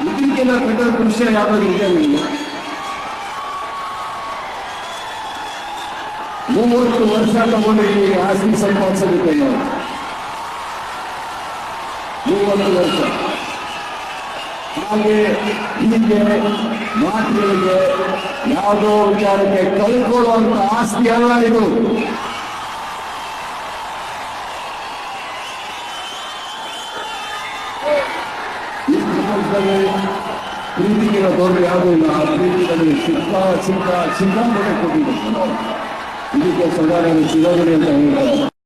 ವಿಷಯ ಯಾವ್ದಾದ್ರು ಇದೆ ಮೂವತ್ತು ವರ್ಷ ತಗೊಂಡಿದ್ದೀವಿ ಆಸ್ತಿ ಸಂಪಾದಿಸಬೇಕು ನಾವು. ಮೂವತ್ತು ವರ್ಷ. ಹಾಗೆ ಹೀಗೆ ಮಾತುಗಳಿಗೆ ಯಾವುದೋ ವಿಚಾರಕ್ಕೆ ಕಳ್ಕೊಳ್ಳುವಂತ ಆಸ್ತಿ ಅಲ್ಲ ಇದು. ಪ್ರಪಂಚದಲ್ಲಿ ಪ್ರೀತಿಗಿರೋ ತೊಂದರೆ ಯಾವುದೂ ಇಲ್ಲ. ಆ ಪ್ರೀತಿಯಲ್ಲಿ ಚಿಕ್ಕ ಚಿಕ್ಕ ಚಿಕ್ಕ ಕೊಟ್ಟಿದ್ದೀವಿ ಇದಕ್ಕೆ ಸದಾ ಸಿಗೋದಿಲ್ಲ ಅಂತ ಹೇಳ್ತಾರೆ.